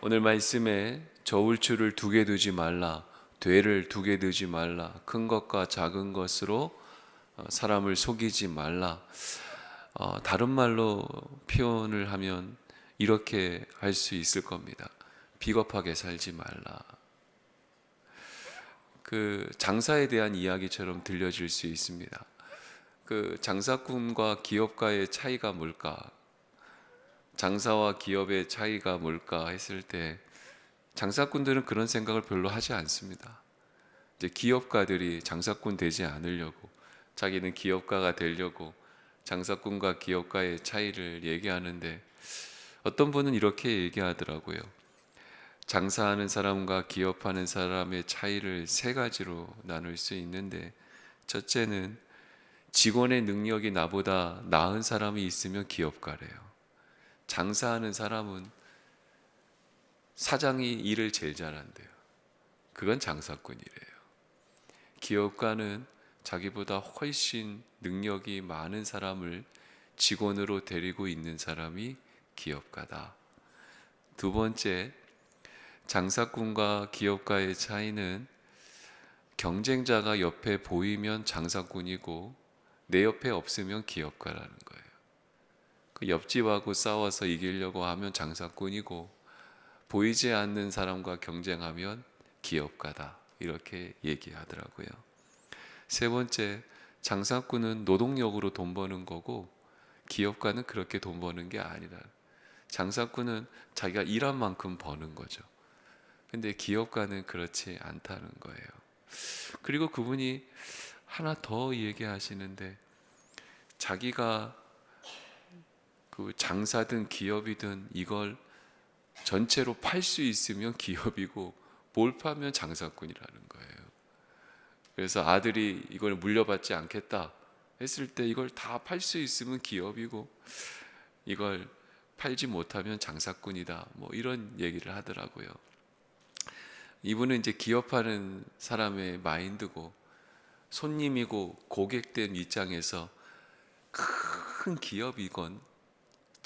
오늘 말씀에 저울추를 두 개 두지 말라, 되를 두 개 두지 말라, 큰 것과 작은 것으로 어, 사람을 속이지 말라. 어, 다른 말로 표현을 하면 이렇게 할 수 있을 겁니다. 비겁하게 살지 말라. 그 장사에 대한 이야기처럼 들려질 수 있습니다. 그 장사꾼과 기업가의 차이가 뭘까? 장사와 기업의 차이가 뭘까 했을 때 장사꾼들은 그런 생각을 별로 하지 않습니다. 이제 기업가들이 장사꾼 되지 않으려고 자기는 기업가가 되려고 장사꾼과 기업가의 차이를 얘기하는데 어떤 분은 이렇게 얘기하더라고요. 장사하는 사람과 기업하는 사람의 차이를 세 가지로 나눌 수 있는데 첫째는 직원의 능력이 나보다 나은 사람이 있으면 기업가래요. 장사하는 사람은 사장이 일을 제일 잘한대요. 그건 장사꾼이래요. 기업가는 자기보다 훨씬 능력이 많은 사람을 직원으로 데리고 있는 사람이 기업가다. 두 번째, 장사꾼과 기업가의 차이는 경쟁자가 옆에 보이면 장사꾼이고 내 옆에 없으면 기업가라는 거예요. 그 옆집하고 싸워서 이기려고 하면 장사꾼이고 보이지 않는 사람과 경쟁하면 기업가다. 이렇게 얘기하더라고요. 세 번째, 장사꾼은 노동력으로 돈 버는 거고 기업가는 그렇게 돈 버는 게 아니라 장사꾼은 자기가 일한 만큼 버는 거죠. 근데 기업가는 그렇지 않다는 거예요. 그리고 그분이 하나 더 얘기하시는데 자기가 그 장사든 기업이든 이걸 전체로 팔 수 있으면 기업이고 뭘 파면 장사꾼이라는 거예요. 그래서 아들이 이걸 물려받지 않겠다 했을 때 이걸 다 팔 수 있으면 기업이고 이걸 팔지 못하면 장사꾼이다. 뭐 이런 얘기를 하더라고요. 이분은 이제 기업하는 사람의 마인드고 손님이고 고객된 입장에서 큰 기업이건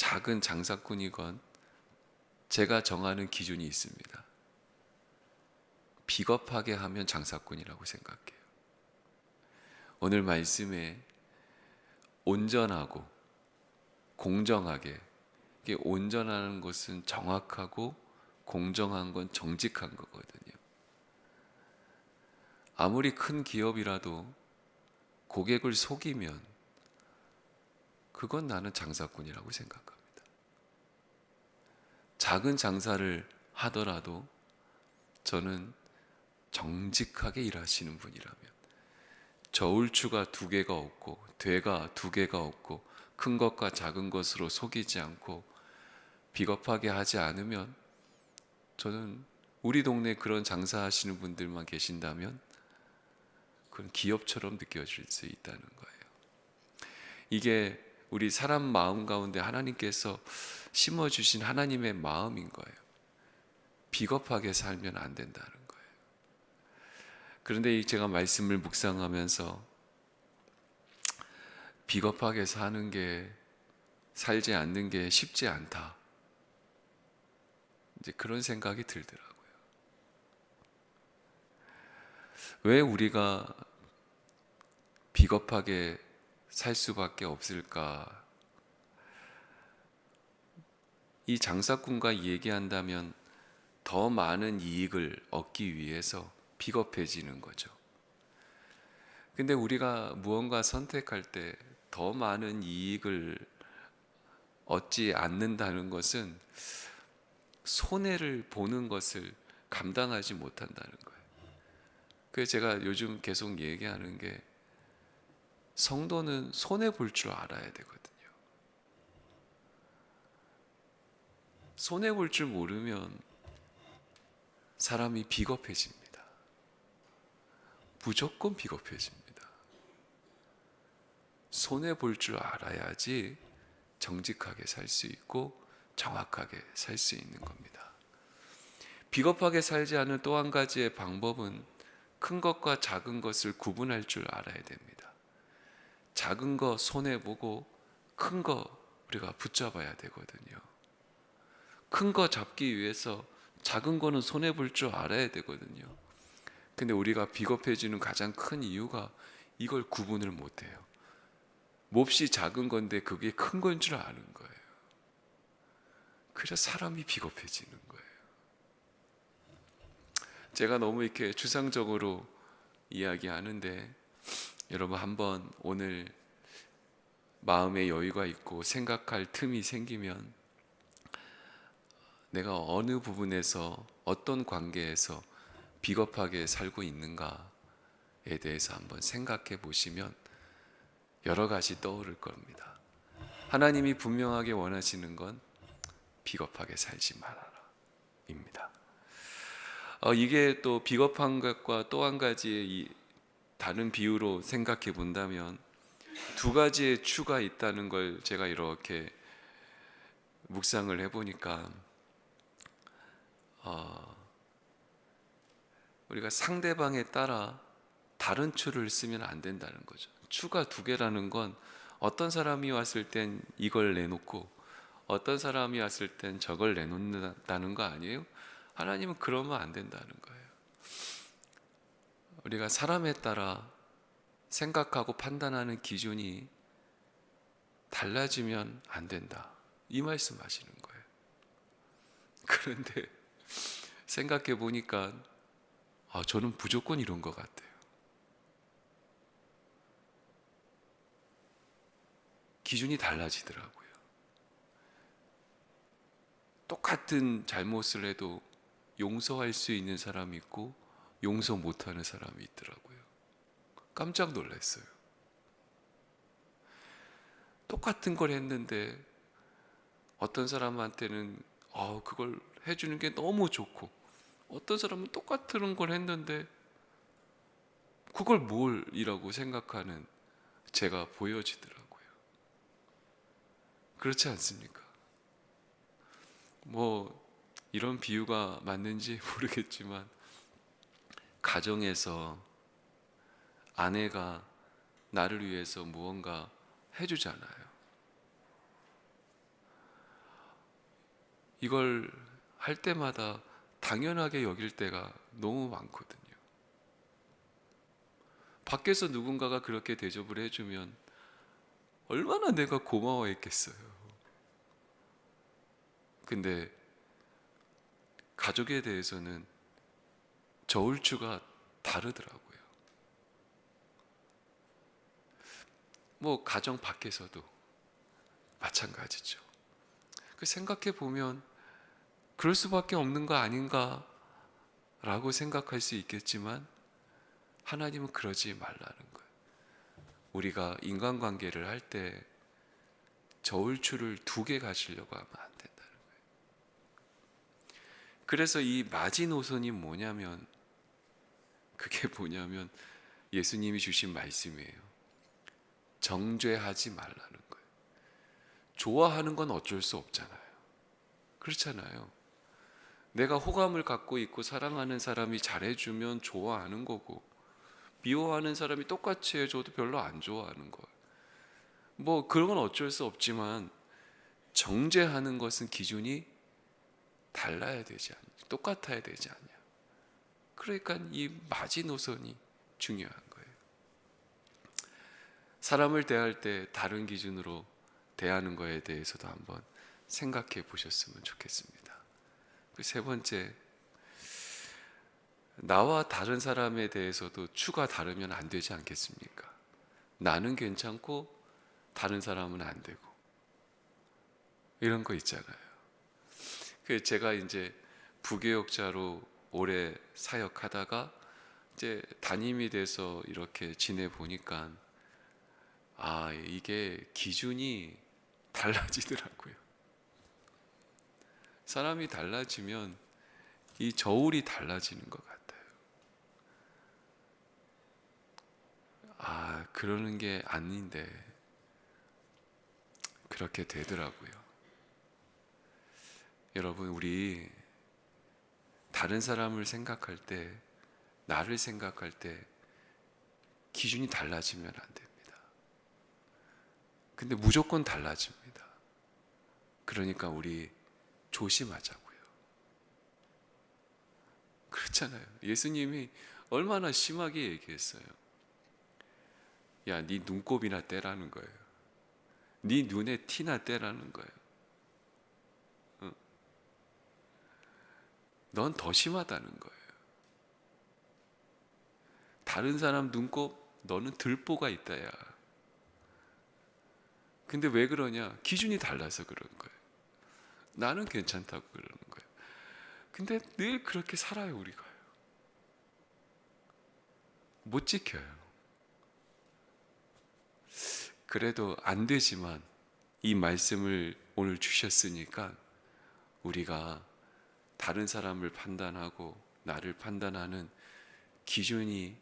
작은 장사꾼이건 제가 정하는 기준이 있습니다. 비겁하게 하면 장사꾼이라고 생각해요. 오늘 말씀에 온전하고 공정하게 이게 온전하는 것은 정확하고 공정한 건 정직한 거거든요. 아무리 큰 기업이라도 고객을 속이면 그건 나는 장사꾼이라고 생각합니다. 작은 장사를 하더라도 저는 정직하게 일하시는 분이라면 저울추가 두 개가 없고 되가 두 개가 없고 큰 것과 작은 것으로 속이지 않고 비겁하게 하지 않으면 저는 우리 동네 그런 장사하시는 분들만 계신다면 그건 기업처럼 느껴질 수 있다는 거예요. 이게 우리 사람 마음 가운데 하나님께서 심어 주신 하나님의 마음인 거예요. 비겁하게 살면 안 된다는 거예요. 그런데 제가 말씀을 묵상하면서 비겁하게 사는 게 살지 않는 게 쉽지 않다. 이제 그런 생각이 들더라고요. 왜 우리가 비겁하게 살 수밖에 없을까? 이 장사꾼과 얘기한다면 더 많은 이익을 얻기 위해서 비겁해지는 거죠. 근데 우리가 무언가 선택할 때 더 많은 이익을 얻지 않는다는 것은 손해를 보는 것을 감당하지 못한다는 거예요. 그래서 제가 요즘 계속 얘기하는 게 성도는 손해 볼 줄 알아야 되거든요. 손해 볼 줄 모르면 사람이 비겁해집니다. 무조건 비겁해집니다. 손해 볼 줄 알아야지 정직하게 살 수 있고 정확하게 살 수 있는 겁니다. 비겁하게 살지 않은 또 한 가지의 방법은 큰 것과 작은 것을 구분할 줄 알아야 됩니다. 작은 거 손해 보고 큰 거 우리가 붙잡아야 되거든요. 큰 거 잡기 위해서 작은 거는 손해 볼 줄 알아야 되거든요. 근데 우리가 비겁해지는 가장 큰 이유가 이걸 구분을 못 해요. 몹시 작은 건데 그게 큰 건 줄 아는 거예요. 그래서 사람이 비겁해지는 거예요. 제가 너무 이렇게 추상적으로 이야기하는데 여러분 한번 오늘 마음의 여유가 있고 생각할 틈이 생기면 내가 어느 부분에서 어떤 관계에서 비겁하게 살고 있는가에 대해서 한번 생각해 보시면 여러 가지 떠오를 겁니다. 하나님이 분명하게 원하시는 건 비겁하게 살지 말아라입니다. 어, 이게 또 비겁한 것과 또 한 가지의 이 다른 비유로 생각해 본다면 두 가지의 추가 있다는 걸 제가 이렇게 묵상을 해보니까 어, 우리가 상대방에 따라 다른 추를 쓰면 안 된다는 거죠. 추가 두 개라는 건 어떤 사람이 왔을 땐 이걸 내놓고 어떤 사람이 왔을 땐 저걸 내놓는다는 거 아니에요? 하나님은 그러면 안 된다는 거예요. 우리가 사람에 따라 생각하고 판단하는 기준이 달라지면 안 된다. 이 말씀 하시는 거예요. 그런데 생각해 보니까 아, 저는 무조건 이런 것 같아요. 기준이 달라지더라고요. 똑같은 잘못을 해도 용서할 수 있는 사람이 있고 용서 못하는 사람이 있더라고요. 깜짝 놀랐어요. 똑같은 걸 했는데 어떤 사람한테는 아, 그걸 해주는 게 너무 좋고 어떤 사람은 똑같은 걸 했는데 그걸 뭘이라고 생각하는 제가 보여지더라고요. 그렇지 않습니까? 뭐 이런 비유가 맞는지 모르겠지만 가정에서 아내가 나를 위해서 무언가 해주잖아요. 이걸 할 때마다 당연하게 여길 때가 너무 많거든요. 밖에서 누군가가 그렇게 대접을 해주면 얼마나 내가 고마워했겠어요. 근데 가족에 대해서는 저울추가 다르더라고요. 뭐 가정 밖에서도 마찬가지죠. 그 생각해 보면 그럴 수밖에 없는 거 아닌가라고 생각할 수 있겠지만 하나님은 그러지 말라는 거예요. 우리가 인간관계를 할 때 저울추를 두 개 가지려고 하면 안 된다는 거예요. 그래서 이 마지노선이 뭐냐면 그게 뭐냐면 예수님이 주신 말씀이에요. 정죄하지 말라는 거예요. 좋아하는 건 어쩔 수 없잖아요. 그렇잖아요. 내가 호감을 갖고 있고 사랑하는 사람이 잘해주면 좋아하는 거고 미워하는 사람이 똑같이 해줘도 별로 안 좋아하는 거예요. 뭐 그런 건 어쩔 수 없지만 정죄하는 것은 기준이 달라야 되지 않냐, 똑같아야 되지 않냐. 그러니까 이 마지노선이 중요한 거예요. 사람을 대할 때 다른 기준으로 대하는 거에 대해서도 한번 생각해 보셨으면 좋겠습니다. 그세 번째, 나와 다른 사람에 대해서도 추가 다르면 안 되지 않겠습니까? 나는 괜찮고 다른 사람은 안 되고 이런 거 있잖아요. 그 제가 이제 부교역자로 오래 사역하다가 이제 담임이 돼서 이렇게 지내 보니까 아 이게 기준이 달라지더라고요. 사람이 달라지면 이 저울이 달라지는 것 같아요. 아 그러는 게 아닌데 그렇게 되더라고요. 여러분 우리 다른 사람을 생각할 때, 나를 생각할 때 기준이 달라지면 안 됩니다. 근데 무조건 달라집니다. 그러니까 우리 조심하자고요. 그렇잖아요. 예수님이 얼마나 심하게 얘기했어요. 야, 네 눈곱이나 떼라는 거예요. 네 눈에 티나 떼라는 거예요. 응. 넌더 심하다는 거예요. 다른 사람 눈곱 너는 들보가 있다야. 근데 왜 그러냐? 기준이 달라서 그런 거예요. 나는 괜찮다고 그러는 거예요. 근데 늘 그렇게 살아요, 우리가요. 못 지켜요. 그래도 안 되지만 이 말씀을 오늘 주셨으니까 우리가 다른 사람을 판단하고 나를 판단하는 기준이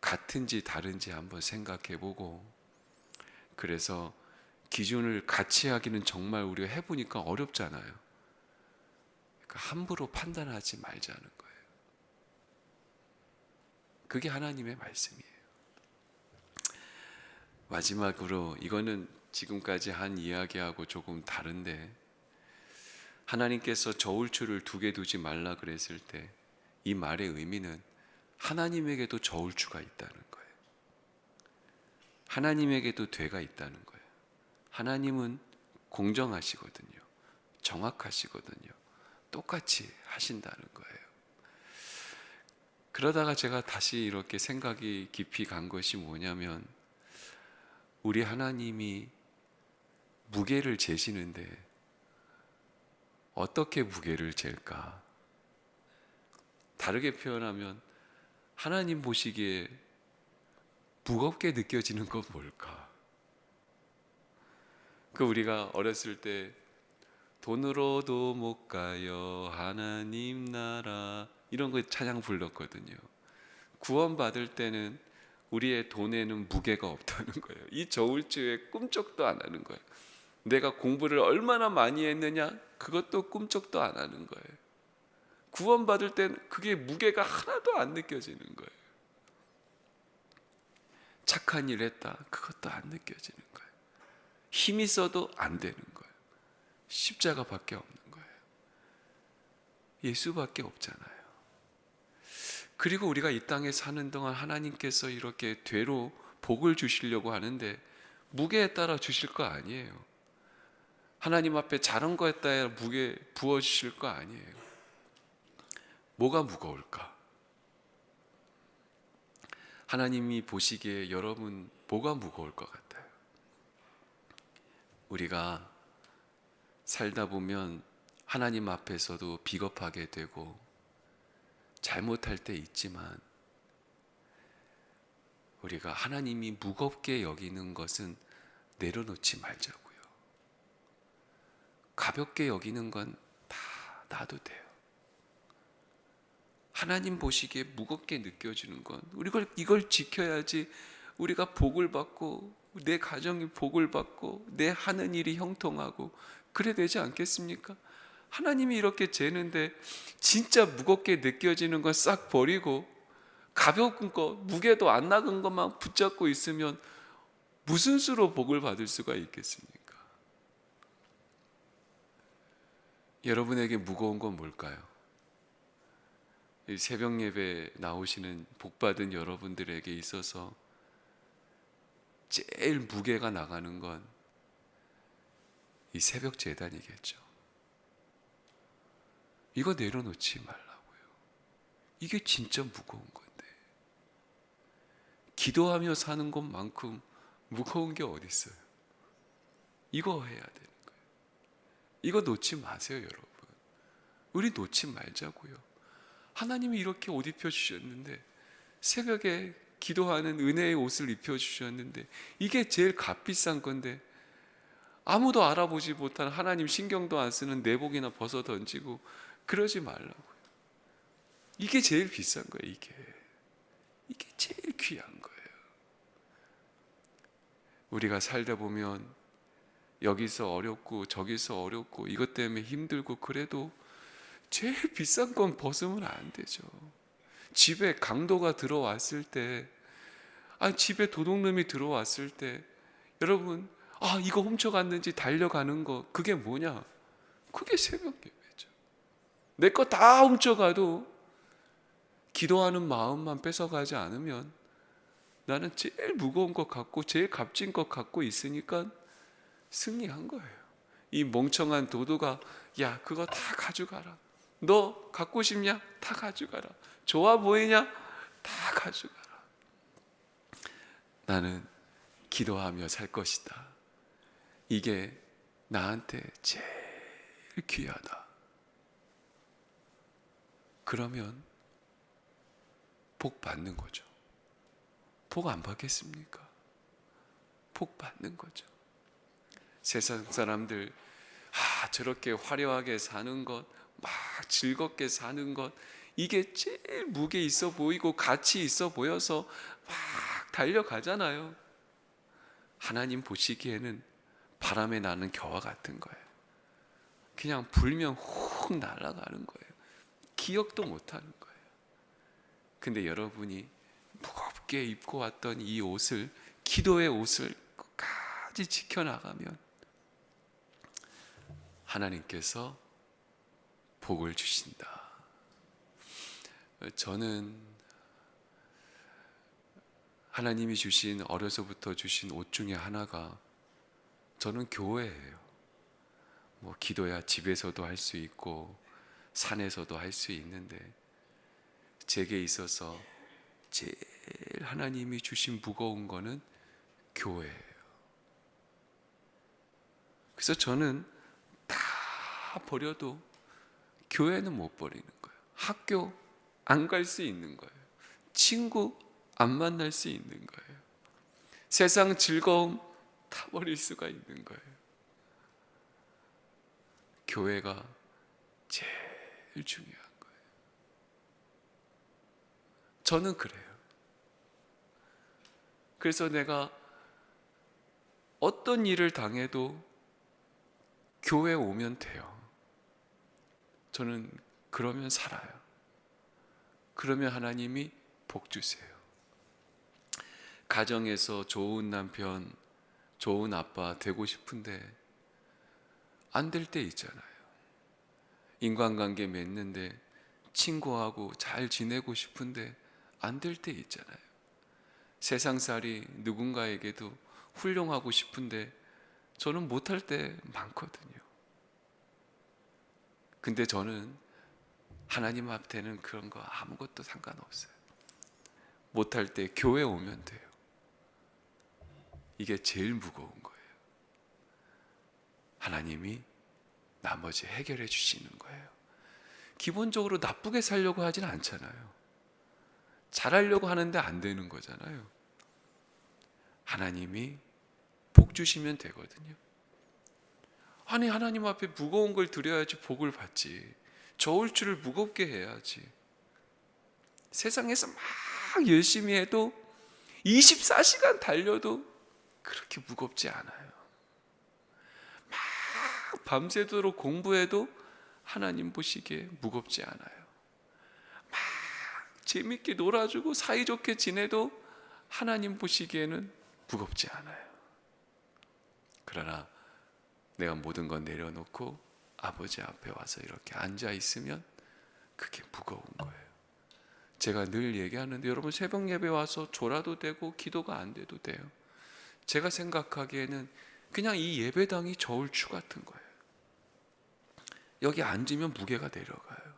같은지 다른지 한번 생각해 보고 그래서 기준을 같이 하기는 정말 우리가 해보니까 어렵잖아요. 그러니까 함부로 판단하지 말자는 거예요. 그게 하나님의 말씀이에요. 마지막으로 이거는 지금까지 한 이야기하고 조금 다른데 하나님께서 저울추를 두 개 두지 말라 그랬을 때 이 말의 의미는 하나님에게도 저울추가 있다는 거예요. 하나님에게도 되가 있다는 거예요. 하나님은 공정하시거든요. 정확하시거든요. 똑같이 하신다는 거예요. 그러다가 제가 다시 이렇게 생각이 깊이 간 것이 뭐냐면 우리 하나님이 무게를 재시는데 어떻게 무게를 잴까? 다르게 표현하면 하나님 보시기에 무겁게 느껴지는 건 뭘까? 그 우리가 어렸을 때 돈으로도 못 가요 하나님 나라 이런 거 찬양 불렀거든요. 구원 받을 때는 우리의 돈에는 무게가 없다는 거예요. 이 저울주에 꿈쩍도 안 하는 거예요. 내가 공부를 얼마나 많이 했느냐 그것도 꿈쩍도 안 하는 거예요. 구원 받을 땐 그게 무게가 하나도 안 느껴지는 거예요. 착한 일 했다 그것도 안 느껴지는 거예요. 힘이 써도 안 되는 거예요. 십자가밖에 없는 거예요. 예수밖에 없잖아요. 그리고 우리가 이 땅에 사는 동안 하나님께서 이렇게 되로 복을 주시려고 하는데 무게에 따라 주실 거 아니에요. 하나님 앞에 잘한 거에 따라 무게 부어 주실 거 아니에요. 뭐가 무거울까? 하나님이 보시기에 여러분 뭐가 무거울 것 같아요? 우리가 살다 보면 하나님 앞에서도 비겁하게 되고 잘못할 때 있지만 우리가 하나님이 무겁게 여기는 것은 내려놓지 말자고요. 가볍게 여기는 건 다 놔도 돼요. 하나님 보시기에 무겁게 느껴지는 건 우리가 이걸 지켜야지 우리가 복을 받고 내 가정이 복을 받고 내 하는 일이 형통하고 그래 되지 않겠습니까? 하나님이 이렇게 재는데 진짜 무겁게 느껴지는 건 싹 버리고 가벼운 거 무게도 안 나간 것만 붙잡고 있으면 무슨 수로 복을 받을 수가 있겠습니까? 여러분에게 무거운 건 뭘까요? 이 새벽 예배 나오시는 복 받은 여러분들에게 있어서 제일 무게가 나가는 건 이 새벽 재단이겠죠. 이거 내려놓지 말라고요. 이게 진짜 무거운 건데. 기도하며 사는 것만큼 무거운 게 어디 있어요? 이거 해야 되는 거예요. 이거 놓지 마세요, 여러분. 우리 놓지 말자고요. 하나님이 이렇게 옷 입혀 주셨는데 새벽에 기도하는 은혜의 옷을 입혀 주셨는데 이게 제일 값비싼 건데 아무도 알아보지 못한 하나님 신경도 안 쓰는 내복이나 벗어 던지고 그러지 말라고요. 이게 제일 비싼 거예요, 이게. 이게 제일 귀한 거예요. 우리가 살다 보면 여기서 어렵고 저기서 어렵고 이것 때문에 힘들고 그래도 제일 비싼 건 벗으면 안 되죠. 집에 강도가 들어왔을 때, 아 집에 도둑놈이 들어왔을 때, 여러분, 아 이거 훔쳐갔는지 달려가는 거 그게 뭐냐? 그게 새벽 예배죠. 내 거 다 훔쳐가도 기도하는 마음만 뺏어가지 않으면 나는 제일 무거운 것 같고 제일 값진 것 갖고 있으니까 승리한 거예요. 이 멍청한 도도가 야 그거 다 가져가라. 너 갖고 싶냐? 다 가져가라. 좋아 보이냐? 다 가져가라. 나는 기도하며 살 것이다. 이게 나한테 제일 귀하다. 그러면 복 받는 거죠. 복 안 받겠습니까? 복 받는 거죠. 세상 사람들 아 저렇게 화려하게 사는 것, 막 즐겁게 사는 것 이게 제일 무게 있어 보이고 가치 있어 보여서 막 달려가잖아요. 하나님 보시기에는 바람에 나는 겨와 같은 거예요. 그냥 불면 훅 날아가는 거예요. 기억도 못 하는 거예요. 근데 여러분이 무겁게 입고 왔던 이 옷을 기도의 옷을 끝까지 지켜나가면 하나님께서 복을 주신다. 저는 하나님이 주신 어려서부터 주신 옷 중에 하나가 저는 교회예요. 뭐 기도야 집에서도 할 수 있고 산에서도 할 수 있는데 제게 있어서 제일 하나님이 주신 무거운 거는 교회예요. 그래서 저는 다 버려도 교회는 못 버리는 거예요. 학교 안 갈 수 있는 거예요. 친구 안 만날 수 있는 거예요. 세상 즐거움 다 버릴 수가 있는 거예요. 교회가 제일 중요한 거예요. 저는 그래요. 그래서 내가 어떤 일을 당해도 교회 오면 돼요. 저는 그러면 살아요. 그러면 하나님이 복 주세요. 가정에서 좋은 남편, 좋은 아빠 되고 싶은데 안 될 때 있잖아요. 인간관계 맺는데 친구하고 잘 지내고 싶은데 안 될 때 있잖아요. 세상살이 누군가에게도 훌륭하고 싶은데 저는 못할 때 많거든요. 근데 저는 하나님 앞에는 그런 거 아무것도 상관없어요. 못할 때 교회 오면 돼요. 이게 제일 무거운 거예요. 하나님이 나머지 해결해 주시는 거예요. 기본적으로 나쁘게 살려고 하진 않잖아요. 잘하려고 하는데 안 되는 거잖아요. 하나님이 복 주시면 되거든요. 아니 하나님 앞에 무거운 걸 드려야지 복을 받지. 저울 줄을 무겁게 해야지. 세상에서 막 열심히 해도 24시간 달려도 그렇게 무겁지 않아요. 막 밤새도록 공부해도 하나님 보시기에 무겁지 않아요. 막 재밌게 놀아주고 사이좋게 지내도 하나님 보시기에는 무겁지 않아요. 그러나 내가 모든 건 내려놓고 아버지 앞에 와서 이렇게 앉아 있으면 그게 무거운 거예요. 제가 늘 얘기하는데 여러분 새벽 예배 와서 졸아도 되고 기도가 안 돼도 돼요. 제가 생각하기에는 그냥 이 예배당이 저울추 같은 거예요. 여기 앉으면 무게가 내려가요.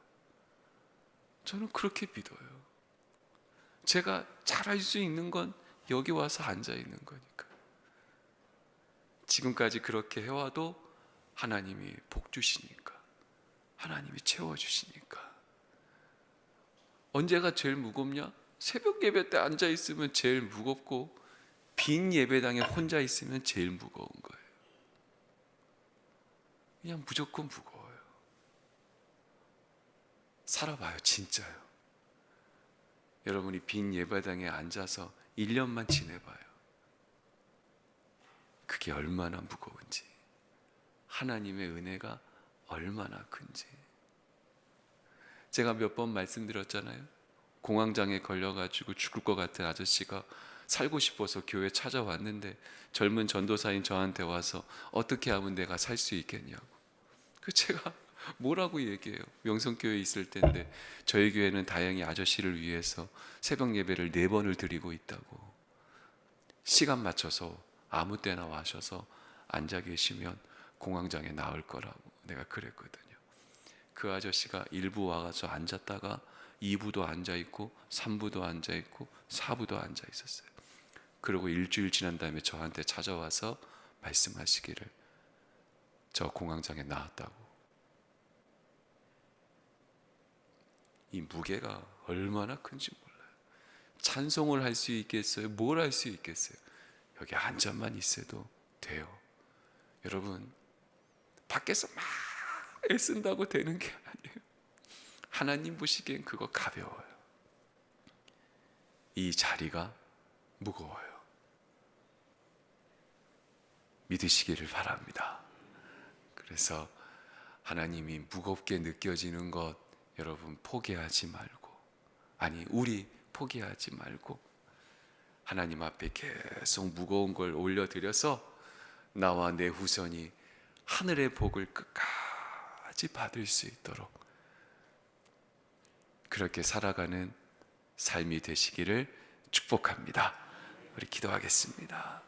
저는 그렇게 믿어요. 제가 잘할 수 있는 건 여기 와서 앉아 있는 거니까. 지금까지 그렇게 해와도 하나님이 복 주시니까. 하나님이 채워 주시니까. 언제가 제일 무겁냐? 새벽 예배 때 앉아 있으면 제일 무겁고 빈 예배당에 혼자 있으면 제일 무거운 거예요. 그냥 무조건 무거워요. 살아봐요, 진짜요. 여러분이 빈 예배당에 앉아서 1년만 지내봐요. 그게 얼마나 무거운지. 하나님의 은혜가 얼마나 큰지. 제가 몇 번 말씀드렸잖아요. 공황장애 걸려가지고 죽을 것 같은 아저씨가 살고 싶어서 교회 찾아왔는데 젊은 전도사인 저한테 와서 어떻게 하면 내가 살 수 있겠냐고. 그 제가 뭐라고 얘기해요? 명성교회 있을 때인데 저희 교회는 다행히 아저씨를 위해서 새벽 예배를 네 번을 드리고 있다고. 시간 맞춰서 아무 때나 와셔서 앉아 계시면 공황장애 나을 거라고 내가 그랬거든요. 그 아저씨가 일부 와서 앉았다가 2부도 앉아 있고 3부도 앉아 있고 4부도 앉아 있었어요. 그리고 일주일 지난 다음에 저한테 찾아와서 말씀하시기를 저 공황장애 나았다고. 이 무게가 얼마나 큰지 몰라요. 찬송을 할 수 있겠어요? 뭘 할 수 있겠어요? 여기 한 잔만 있어도 돼요. 여러분, 밖에서 막 애쓴다고 되는 게 아니에요. 하나님 보시기엔 그거 가벼워요. 이 자리가 무거워요. 믿으시기를 바랍니다. 그래서 하나님이 무겁게 느껴지는 것 여러분 포기하지 말고 아니 우리 포기하지 말고 하나님 앞에 계속 무거운 걸 올려드려서 나와 내 후손이 하늘의 복을 끝까지 받을 수 있도록 그렇게 살아가는 삶이 되시기를 축복합니다. 우리 기도하겠습니다.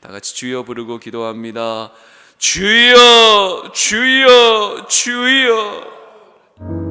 다 같이 주여 부르고 기도합니다. 주여, 주여, 주여.